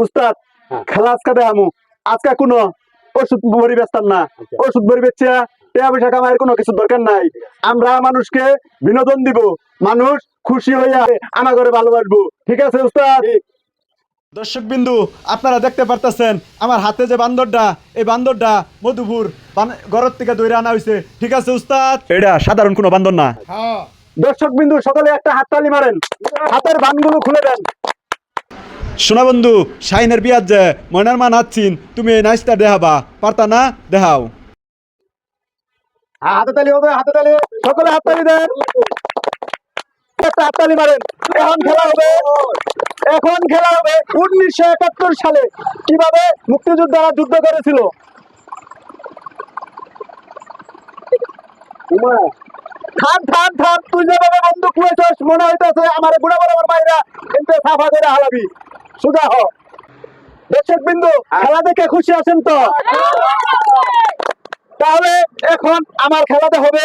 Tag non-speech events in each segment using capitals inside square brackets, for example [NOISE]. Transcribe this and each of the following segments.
উস্তাদ হ্যাঁ। খেলা আজকে দেখামু আজকে কোনো ওষুধ বড়ি বেচতাম না। আচ্ছা। ওষুধ বড়ি বেচছে টাকা পয়সা কামাইয়ের কোনো কিছু দরকার নাই। আমরা মানুষকে বিনোদন দিব। মানুষ খুশি হইয়া আমার ঘরে ভালোবাসবো ঠিক আছে উস্তাদ? দর্শক বিন্দু আপনারা দেখতে পারতেছেন আমার হাতে যে বান্দরটা এই বান্দরটা মধুপুর ঘরের থেকে দৈরে আনা হয়েছে ঠিক আছে উস্তাদ? এটা সাধারণ কোনো বান্দর না। হ্যাঁ। দর্শক বিন্দু সকলে একটা হাততালি মারেন। হাতের বানগুলো খুলে দেন। শোনা বন্ধু শাইনের বিয়ার যে ময়নার মা নাচ্ছিন তুমি এই নাচটা পারতা না হ্যাঁ, হাতে তালি হবে হাতে তালি। সকলে হাততালি দেন। একটা হাততালি মারেন। এখন খেলা হবে। এখন খেলা হবে উনিশশো একাত্তর সালে। কীভাবে মুক্তিযোদ্ধারা যুদ্ধ করেছিল? থাম থাম থাম। তুই যেভাবে বন্দুক লইছস মনে হইতেছে আমার বুড়া বড় আমার মাইরা কিন্তু সাফা করে হালাবি। সুজা হ দর্শক বিন্দু, খেলা দেখে খুশি আছেন তো? তাহলে এখন আমার খেলাতে হবে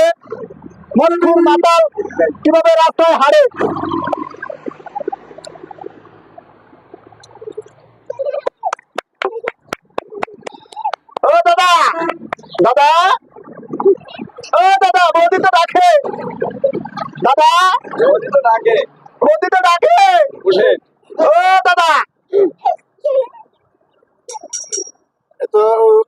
মনপুর মাতাল, কীভাবে রাস্তায় হারে? ও দাদা! দাদা! ও দাদা, বৌদি তো ডাকে। দাদা! বৌদি তো ডাকে। বৌদি তো ডাকে। ও দাদা। তো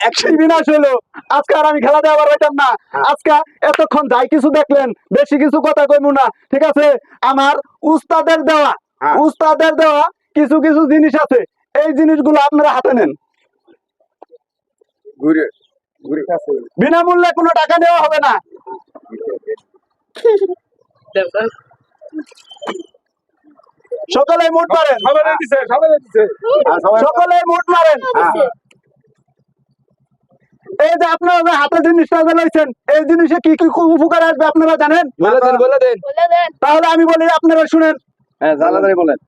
একশোই বিনাশ হলো। আজকে আর আমি খেলা দেওয়ার পাইতাম না। আজকে এতক্ষণ যাই কিছু দেখলেন বেশি কিছু কথা কইমু না। ঠিক আছে? আমার উস্তাদের দেওয়া হ্যাঁ। উস্তাদের দেওয়া কিছু কিছু জিনিস আছে। এই জিনিসগুলো আপনারা হাতে নেন। ঘুরে ঘুরে। বিনামূল্যে কোনো টাকা নেওয়া হবে না। [LAUGHS] সকলে মোট মারেন। হ্যাঁ সকলে মোট মারেন। হ্যাঁ। এই যে আপনারা যে হাতে জিনিসটা জ্বালাইছেন এই জিনিসে কি কি উপকার আসবে আপনারা জানেন? বলে দেন বলে দেন। তাহলে আমি বলি আপনারা শুনেন। হ্যাঁ জানাদারি বলেন।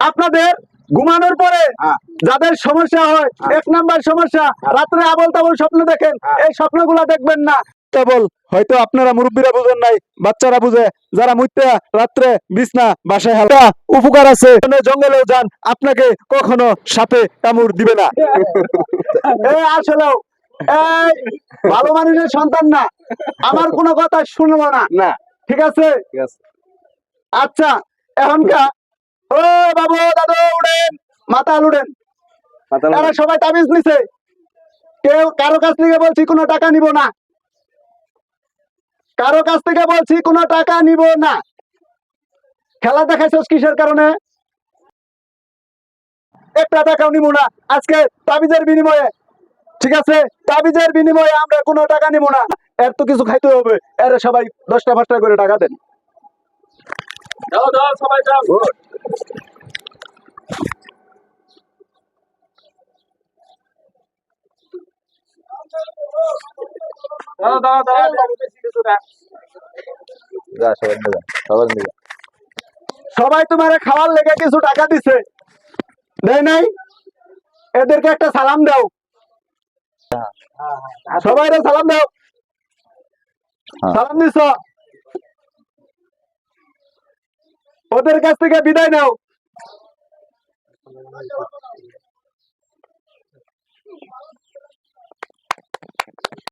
আপনাদের ঘুমানোর পরে হ্যাঁ। যাদের সমস্যা হয় এক নাম্বার সমস্যা রাত্রে আবল তাবল স্বপ্ন দেখেন হ্যাঁ। এই স্বপ্নগুলো দেখবেন না। কেবল হয়তো আপনারা মুরব্বীরা বুঝেন নাই বাচ্চারা বুঝে যারা মুইতে রাত্রে বিছনা বাসায় হালকা উপকার আছে। জঙ্গলেও যান আপনাকে কখনো সাপে কামড় দিবে না। [LAUGHS] আসলেও ভালো মানুষের সন্তান না। আমার কোনো কথা শুনব না। না। ঠিক আছে? আচ্ছা এখনকার ও বাবু দাদু উড়েন মাথা উড়েন এরা সবাই তাবিজ নিছে। কেউ কারও কাছ থেকে বলছি কোনো টাকা নিব না। কারও কাছ থেকে বলছি কোনো টাকা নিব না। খেলা দেখাইছস কিসের কারণে? একটা টাকাও নিব না। আজকে তাবিজের বিনিময়ে ঠিক আছে? তাবিজের বিনিময়ে আমরা কোনো টাকা নিব না। এর তো কিছু খাইতে হবে। এর সবাই দশটা পাঁচটা করে টাকা দেন। দাও দাও সবাই দাও দাও দাও দাও বেশি কিছু না। যা সবাই নিয়ে যা নিয়ে সবাই তোমার খাওয়ার লেগে কিছু টাকা দিছে। দেয় নাই? এদেরকে একটা সালাম দাও। সবাই সালাম দাও। হ্যাঁ। সালাম দিছ? ওদের কাছ থেকে বিদায় নাও।